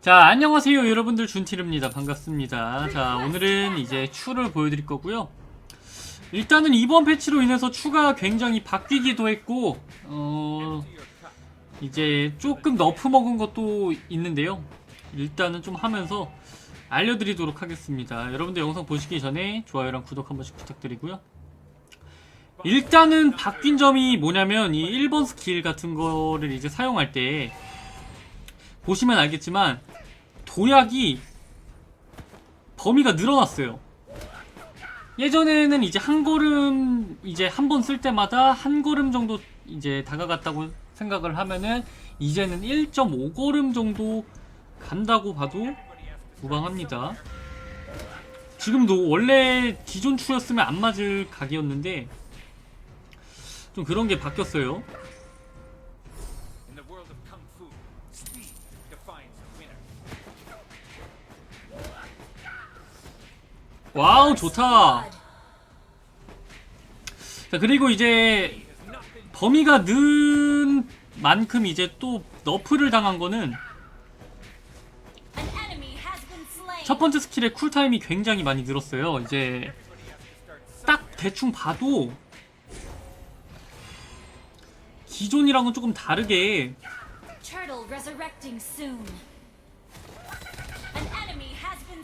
자, 안녕하세요. 여러분들 준티르입니다. 반갑습니다. 자, 오늘은 이제 추를 보여드릴 거고요. 일단은 이번 패치로 인해서 추가 굉장히 바뀌기도 했고, 어, 이제 조금 너프 먹은 것도 있는데요. 일단은 좀 하면서 알려드리도록 하겠습니다. 여러분들 영상 보시기 전에 좋아요랑 구독 한 번씩 부탁드리고요. 일단은 바뀐 점이 뭐냐면 이 1번 스킬 같은 거를 이제 사용할 때 보시면 알겠지만 도약이 범위가 늘어났어요. 예전에는 이제 한 걸음 이제 한 번 쓸 때마다 한 걸음 정도 이제 다가갔다고 생각을 하면은 이제는 1.5걸음 정도 간다고 봐도 무방합니다. 지금도 원래 기존 추였으면 안 맞을 각이었는데 좀 그런 게 바뀌었어요. 와우 좋다. 자 그리고 이제 범위가 는 만큼 이제 또 너프를 당한 거는. 첫 번째 스킬의 쿨타임이 굉장히 많이 늘었어요. 이제 딱 대충 봐도 기존이랑은 조금 다르게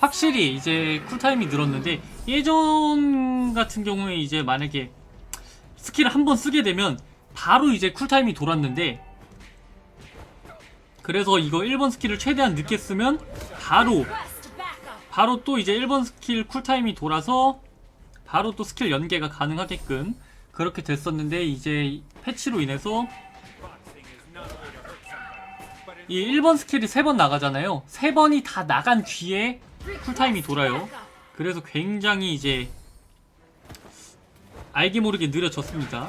확실히 이제 쿨타임이 늘었는데 예전 같은 경우에 이제 만약에 스킬을 한 번 쓰게 되면 바로 이제 쿨타임이 돌았는데 그래서 이거 1번 스킬을 최대한 늦게 쓰면 바로. 바로 또 이제 1번 스킬 쿨타임이 돌아서 바로 또 스킬 연계가 가능하게끔 그렇게 됐었는데 이제 패치로 인해서 이 1번 스킬이 3번 나가잖아요 3번이 다 나간 뒤에 쿨타임이 돌아요. 그래서 굉장히 이제 알게 모르게 느려졌습니다.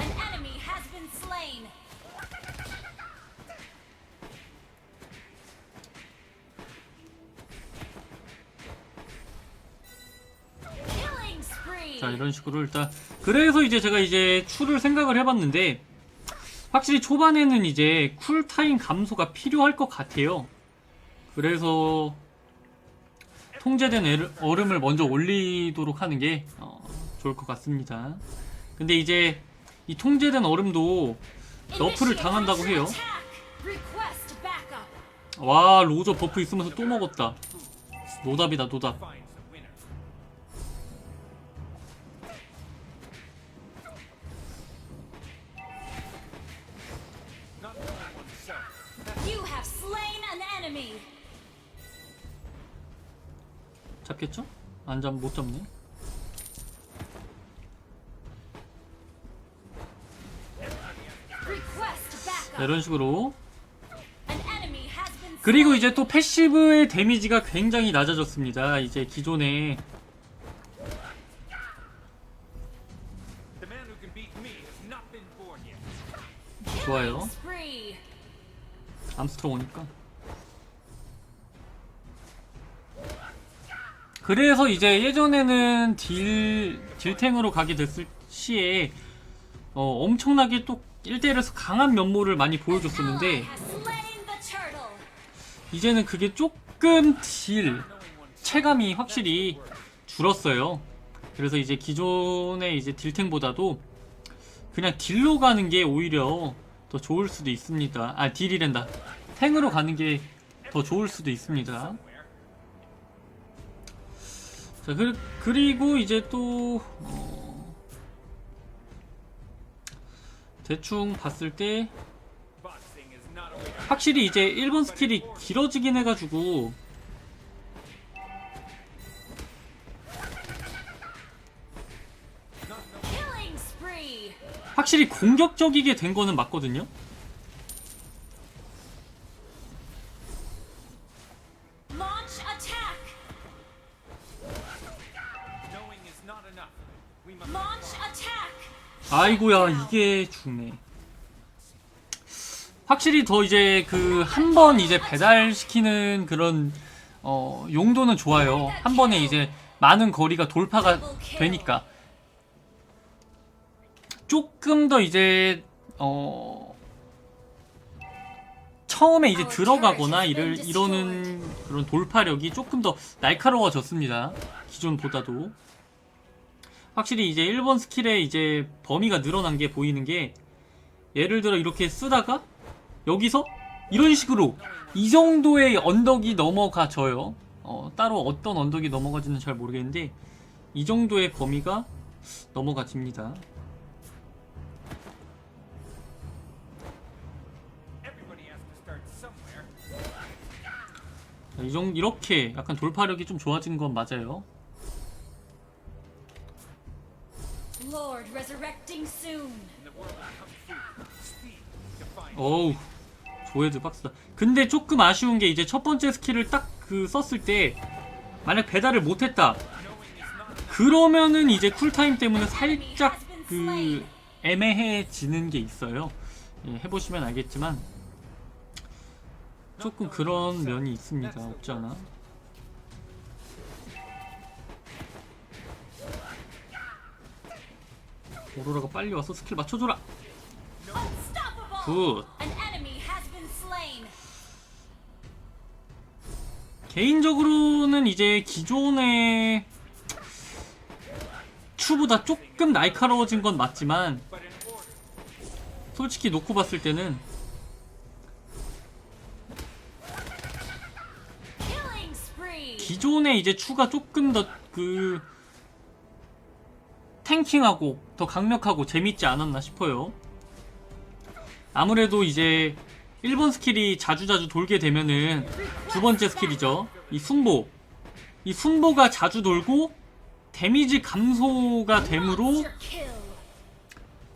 자 이런 식으로 일단 그래서 이제 제가 이제 추를 생각을 해봤는데 확실히 초반에는 이제 쿨타임 감소가 필요할 것 같아요. 그래서 통제된 얼음을 먼저 올리도록 하는 게 어, 좋을 것 같습니다 근데 이제 이 통제된 얼음도 너프를 당한다고 해요. 와 로저 버프 있으면서 또 먹었다 노답이다 노답. You have slain an enemy. 잡겠죠? 안 잡, 못 잡네 이런 식으로 그리고. 이제 또 패시브의 데미지가 굉장히 낮아졌습니다. 이제 기존에. 좋아요. 암스트롱 오니까. 그래서 이제 예전에는 딜, 딜탱으로 가게 됐을 시에 어, 엄청나게 또 1대1에서 강한 면모를 많이 보여줬었는데. 이제는 그게 조금 딜 체감이 확실히 줄었어요. 그래서 이제 기존의 이제 딜탱보다도 그냥 딜로 가는 게 오히려 더 좋을 수도 있습니다. 아 딜이랜다. 탱으로 가는 게 더 좋을 수도 있습니다. 자 그, 그리고 이제 또 어, 대충 봤을 때 확실히 이제 1번 스킬이 길어지긴 해가지고. 확실히 공격적이게 된 거는 맞거든요. 아이고야 이게 죽네. 확실히 더 이제 그 한 번 이제 배달시키는 그런 어 용도는 좋아요. 한 번에 이제 많은 거리가 돌파가 되니까 조금 더 이제 어 처음에 이제 들어가거나 이를 이러는 그런 돌파력이 조금 더 날카로워졌습니다. 기존보다도 확실히 이제 1번 스킬에 이제 범위가 늘어난 게 보이는 게 예를 들어 이렇게 쓰다가 여기서 이런 식으로 이 정도의 언덕이 넘어가져요. 어, 따로 어떤 언덕이 넘어가지는 잘 모르겠는데 이 정도의 범위가 넘어가집니다. Everybody has to start somewhere. 자, 이 정, 이렇게 약간 돌파력이 좀 좋아진 건 맞아요. Lord resurrecting soon. 어우, 조헤드 박스다. 근데 조금 아쉬운 게 이제 첫 번째 스킬을 딱 그 썼을 때 만약 배달을 못했다. 그러면은 이제 쿨타임 때문에 살짝 그 애매해지는 게 있어요. 예, 해보시면 알겠지만 조금 그런 면이 있습니다. 없지 않아. 오로라가 빨리 와서 스킬 맞춰줘라. 굿. 개인적으로는 이제 기존의 추보다 조금 날카로워진 건 맞지만 솔직히 놓고 봤을 때는. 기존의 이제 추가 조금 더그 탱킹하고 더 강력하고 재밌지 않았나 싶어요. 아무래도 이제 1번 스킬이 자주자주 돌게 되면은 두 번째 스킬이죠. 이 순보. 이 순보가 자주 돌고 데미지 감소가 되므로.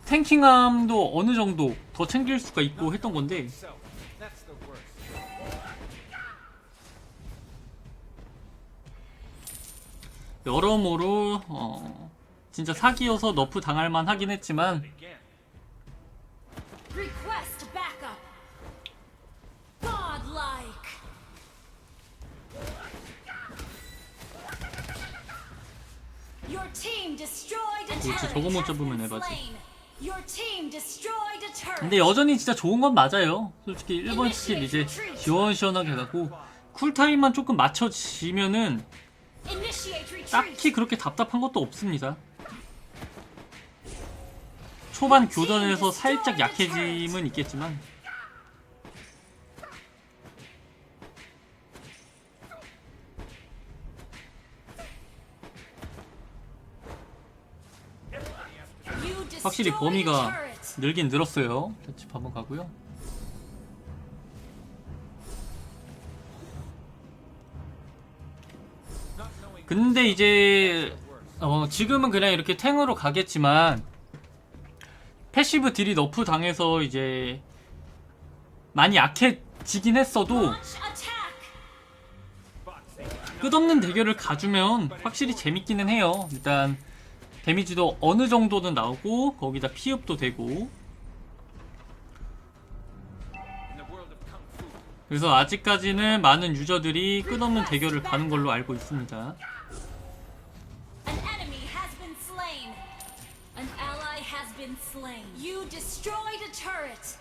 탱킹함도 어느 정도 더 챙길 수가 있고 했던 건데. 여러모로 어, 진짜 사기여서 너프 당할만 하긴 했지만 그렇지. 저거 못 잡으면 turret. 근데 여전히 진짜 좋은 건 맞아요. 솔직히 1번 스킬 이제 시원시원하게 가고 쿨타임만 조금 맞춰지면은. 딱히 그렇게 답답한 것도 없습니다. 초반 교전에서 살짝 약해짐은 있겠지만 확실히 범위가. 늘긴 늘었어요. 집 한번 가고요. 근데 이제. 어, 지금은 그냥 이렇게 탱으로 가겠지만 패시브 딜이 너프 당해서 이제 많이 약해지긴 했어도 끝없는 대결을 가주면 확실히 재밌기는 해요. 일단 데미지도 어느 정도는 나오고 거기다 피흡도 되고 그래서 아직까지는 많은 유저들이 끝없는 대결을 가는 걸로 알고 있습니다. Slain. You destroyed a turret.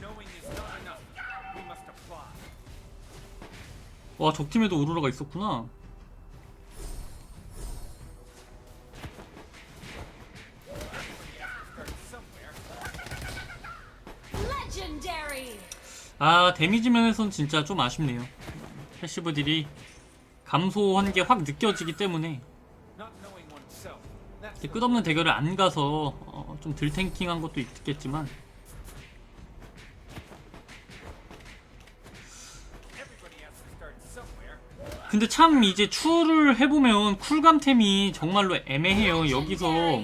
knowing is not enough. We must apply. 와 적팀에도 오로라가 있었구나. 아 데미지 면에선 진짜 좀 아쉽네요. 패시브 딜이 감소한 게 확 느껴지기 때문에 끝없는 대결을 안 가서 어, 좀 덜탱킹한 것도 있겠지만. 근데 참 이제 추를 해보면 쿨감템이 정말로 애매해요. 여기서.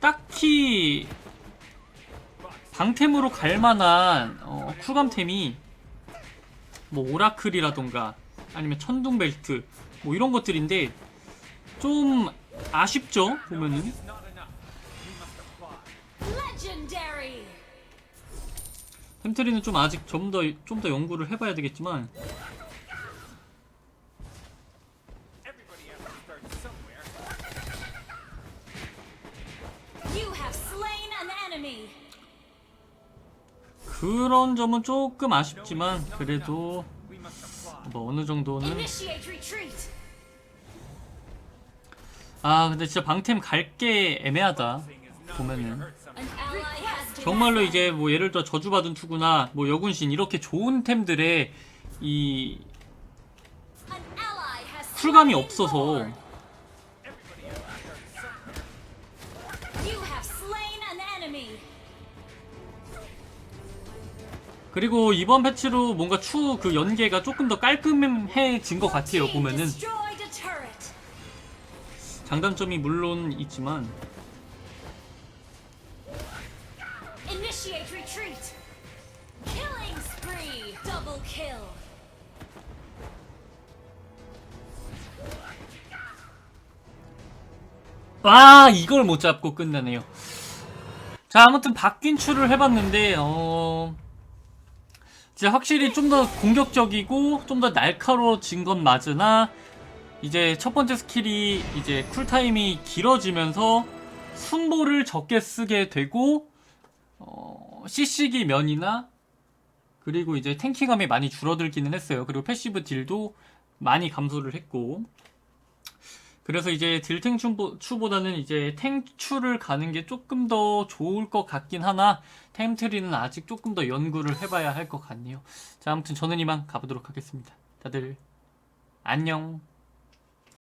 딱히 방템으로 갈 만한 어, 쿨감템이 뭐 오라클이라던가 아니면 천둥 벨트 뭐 이런 것들인데 좀 아쉽죠 보면은. 햄트리는 좀 아직 좀 더 좀 더 연구를 해봐야 되겠지만. 그런 점은 조금 아쉽지만 그래도 뭐 어느 정도는. 아 근데 진짜 방템 갈 게 애매하다 보면은 정말로. 이제 뭐 예를 들어 저주받은 투구나 뭐 여군신 이렇게 좋은 템들의 이 쿨감이 slain 없어서 그리고 이번 패치로 뭔가 추그 연계가 조금 더 깔끔해진 것 같아요 보면은. 장단점이 물론 있지만. 와 이걸 못 잡고 끝내네요. 자 아무튼 바뀐 추를 해봤는데 어 진짜 확실히 좀 더 공격적이고 좀 더 날카로워진 건 맞으나 이제 첫 번째 스킬이 이제 쿨타임이 길어지면서 순보를 적게 쓰게 되고 어, CC기 면이나 그리고 이제 탱킹감이 많이 줄어들기는 했어요. 그리고 패시브 딜도 많이 감소를 했고 그래서 이제 딜탱 추보- 추보다는 이제 탱추를 가는 게 조금 더 좋을 것 같긴 하나 템트리는 아직 조금 더 연구를 해봐야 할 것 같네요. 자 아무튼 저는 이만 가보도록 하겠습니다. 다들 안녕.